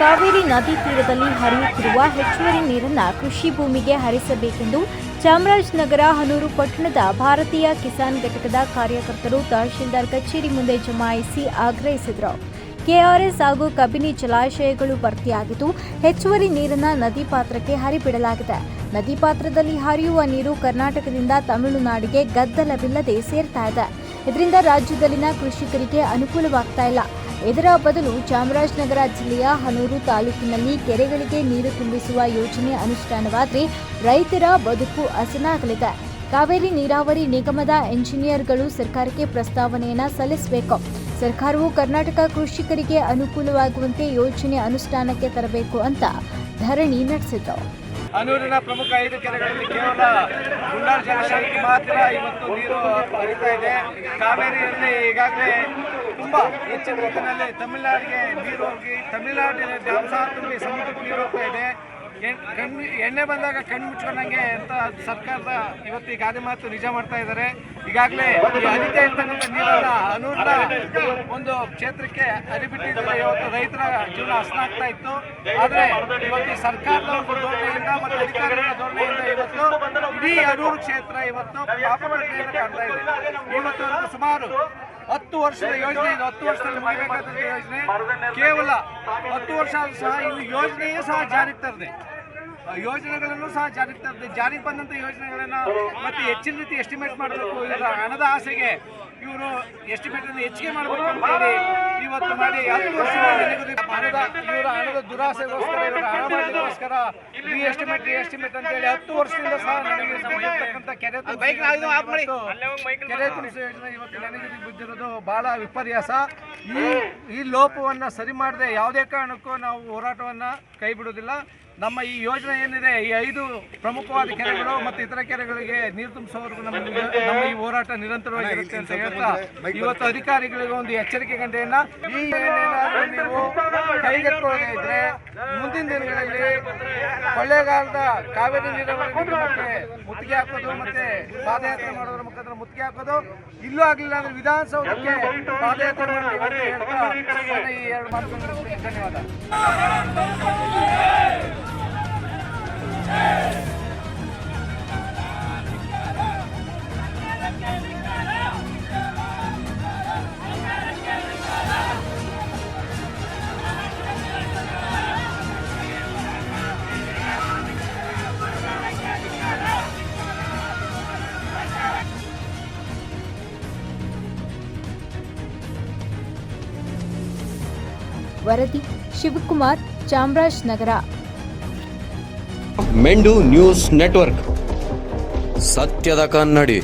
ಕಾವೇರಿ ನದಿ ತೀರದಲ್ಲಿ ಹರಿಯುತ್ತಿರುವ ಹೆಚ್ಚುವರಿ ನೀರನ್ನು ಕೃಷಿ ಭೂಮಿಗೆ ಹರಿಸಬೇಕೆಂದು ಚಾಮರಾಜನಗರ, ಹನೂರು, ಪಟ್ಟಣದ ಭಾರತೀಯ ಕಿಸಾನ್ ಘಟಕದ ಕಾರ್ಯಕರ್ತರು ತಹಶೀಲ್ದಾರ್ ಕಚೇರಿ ಮುಂದೆ ಜಮಾಯಿಸಿ ಆಗ್ರಹಿಸಿದರು. ಕೆಆರ್ಎಸ್ ಹಾಗೂ ಕಬಿನಿ ಜಲಾಶಯಗಳು ಭರ್ತಿಯಾಗಿದ್ದು, ಹೆಚ್ಚುವರಿ ನೀರನ್ನು ನದಿ ಪಾತ್ರಕ್ಕೆ ಹರಿಬಿಡಲಾಗಿದೆ. ನದಿ ಪಾತ್ರದಲ್ಲಿ ಹರಿಯುವ ನೀರು ಕರ್ನಾಟಕದಿಂದ ತಮಿಳುನಾಡಿಗೆ ಗದ್ದಲವಿಲ್ಲದೆ ಸೇರ್ತಾ ಇದೆ. ಇದರಿಂದ ರಾಜ್ಯದಲ್ಲಿನ ಕೃಷಿಕರಿಗೆ ಅನುಕೂಲವಾಗ್ತಾ ಇಲ್ಲ. ಇದರ ಬದಲು ಚಾಮರಾಜನಗರ ಜಿಲ್ಲೆಯ ಹನೂರು ತಾಲೂಕಿನಲ್ಲಿ ಕೆರೆಗಳಿಗೆ ನೀರು ತುಂಬಿಸುವ ಯೋಜನೆ ಅನುಷ್ಠಾನವಾದರೆ ರೈತರ ಬದುಕು ಹಸನಾಗಲಿದೆ. ಕಾವೇರಿ ನೀರಾವರಿ ನಿಗಮದ ಎಂಜಿನಿಯರ್ಗಳು ಸರ್ಕಾರಕ್ಕೆ ಪ್ರಸ್ತಾವನೆಯನ್ನು ಸಲ್ಲಿಸಬೇಕು. ಸರ್ಕಾರವು ಕರ್ನಾಟಕ ಕೃಷಿಕರಿಗೆ ಅನುಕೂಲವಾಗುವಂತೆ ಯೋಜನೆ ಅನುಷ್ಠಾನಕ್ಕೆ ತರಬೇಕು ಅಂತ ಧರಣಿ ನಡೆಸಿತು. ಹನೂರಿನ ಪ್ರಮುಖ ಐದು ಕೆರೆಗಳಲ್ಲಿ ಕೇವಲ ಮುನ್ನಾರ್ ಜಲಾಶಯಕ್ಕೆ ಮಾತ್ರ ಇವತ್ತು ನೀರು ಹರಿತಾ ಇದೆ. ಕಾವೇರಿಯಲ್ಲಿ ಈಗಾಗಲೇ ತುಂಬ ಹೆಚ್ಚಿನ ರೀತಿಯಲ್ಲಿ ತಮಿಳುನಾಡಿಗೆ ನೀರು ಹೋಗಿ ತಮಿಳುನಾಡಿನ ದ್ಯಾಂಸ ತುಂಬಿ ಸಮುದ್ರಕ್ಕೆ ನೀರು ಹೋಗ್ತಾ ಇದೆ. ಕಣ್ಣು, ಎಣ್ಣೆ ಬಂದಾಗ ಕಣ್ಣು ಮುಚ್ಕೊಂಡಂಗೆ ಅಂತ ಸರ್ಕಾರದ ಇವತ್ತು ಈ ಗಾದೆ ಮಾತು ನಿಜ ಮಾಡ್ತಾ ಇದ್ದಾರೆ. ಈಗಾಗಲೇ ಈ ಹರಿತಾ ಇರ್ತಕ್ಕಂಥ ನೀರನ್ನ ಅನೂರ್ನ ಒಂದು ಕ್ಷೇತ್ರಕ್ಕೆ ಅರಿಬಿಟ್ಟಿದ್ದಾರೆ ಇವತ್ತು ರೈತರ ಜೀವನ ಹಸನಾಗ್ತಾ ಇತ್ತು. ಆದರೆ ಇವತ್ತು ಸರ್ಕಾರದ ಒಂದು ಧೋರಣೆಯಿಂದ ಮತ್ತು ಅಧಿಕಾರಿಗಳ ಧೋರಣೆಯಿಂದ ಇವತ್ತು ಇಡೀ ಅನೂರು ಕ್ಷೇತ್ರ ಇವತ್ತು ಪಾಪಪಟ್ಟೆಯನ್ನು ಕಾಣ್ತಾ ಇದೆ. ಇವತ್ತು ಸುಮಾರು ಹತ್ತು ವರ್ಷದ ಯೋಜನೆ ಇದು. ಹತ್ತು ವರ್ಷದಲ್ಲಿ ಮುಗಿಬೇಕಾದಂಥ ಯೋಜನೆ. ಕೇವಲ ಹತ್ತು ವರ್ಷ ಸಹ ಇಲ್ಲಿ ಯೋಜನೆಯೇ ಸಹ ಜಾರಿಗೆ ತರದೆ. ಯೋಜನೆಗಳನ್ನು ಸಹ ಜಾರಿಗೆ ತರದೆ. ಜಾರಿಗೆ ಬಂದಂಥ ಯೋಜನೆಗಳನ್ನ ಮತ್ತೆ ಹೆಚ್ಚಿನ ರೀತಿ ಎಸ್ಟಿಮೇಟ್ ಮಾಡಬೇಕು. ಇವರ ಹಣದ ಆಸೆಗೆ ಇವರು ಎಸ್ಟಿಮೇಟ್ ಅನ್ನು ಹೆಚ್ಚಿಗೆ ಮಾಡಬೇಕು ಅಂತ ಹೇಳಿ ಇವತ್ತು ಮಾಡಿ ಹತ್ತು ವರ್ಷದಿಂದ ಹಣದ ಇವರ ಹಣದ ದುರಾಸೆಗೋಸ್ಕರ ಇವರ ಎಸ್ಟಿಮೇಟ್ ಈ ಎಸ್ಟಿಮೇಟ್ ಅಂತ ಹೇಳಿ ಹತ್ತು ವರ್ಷದಿಂದ ಸಹ ನನಗೆ ಕೆರೆ ಕೆರೆ ತುಂಬಿಸಿ ಯೋಜನೆ ಇವತ್ತು ನನಗೆ ಬಿದ್ದಿರೋದು ಬಹಳ ವಿಪರ್ಯಾಸ. ಈ ಈ ಲೋಪವನ್ನು ಸರಿ ಮಾಡದೆ ಯಾವುದೇ ಕಾರಣಕ್ಕೂ ನಾವು ಹೋರಾಟವನ್ನು ಕೈ ಬಿಡುವುದಿಲ್ಲ. ನಮ್ಮ ಈ ಯೋಜನೆ ಏನಿದೆ, ಈ ಐದು ಪ್ರಮುಖವಾದ ಕೆರೆಗಳು ಮತ್ತು ಇತರ ಕೆರೆಗಳಿಗೆ ನೀರು ತುಂಬಿಸೋವರೆಗೂ ನಮ್ಮ ನಮ್ಮ ಈ ಹೋರಾಟ ನಿರಂತರವಾಗಿರುತ್ತೆ ಅಂತ ಹೇಳ್ತಾ, ಇವತ್ತು ಅಧಿಕಾರಿಗಳಿಗೆ ಒಂದು ಎಚ್ಚರಿಕೆ ಗಂಟೆಯನ್ನ ಈ ನೀವು ಮುಂದಿನ ದಿನಗಳಲ್ಲಿ ಕೊಳ್ಳೇಗಾಲದ ಕಾವೇರಿ ನೀರಾವರಿ ಮುತ್ತಿಗೆ ಹಾಕೋದು ಮತ್ತೆ ಪಾದಯಾತ್ರೆ ಮಾಡೋದ್ರ ಮುಖಾಂತರ ಮುತ್ತಿಗೆ ಹಾಕೋದು. ಇಲ್ಲೂ ಆಗಲಿಲ್ಲ ಅಂದ್ರೆ ವಿಧಾನಸೌಧಕ್ಕೆ ಪಾದಯಾತ್ರೆ ನನ್ನ ಈ ಎರಡು ಧನ್ಯವಾದ. ವರದಿ ಶಿವಕುಮಾರ್ ಚಾಮರಾಜನಗರ ಮೆಂಡು ನ್ಯೂಸ್ ನೆಟ್ವರ್ಕ್. ಸತ್ಯದ ಕನ್ನಡಿ.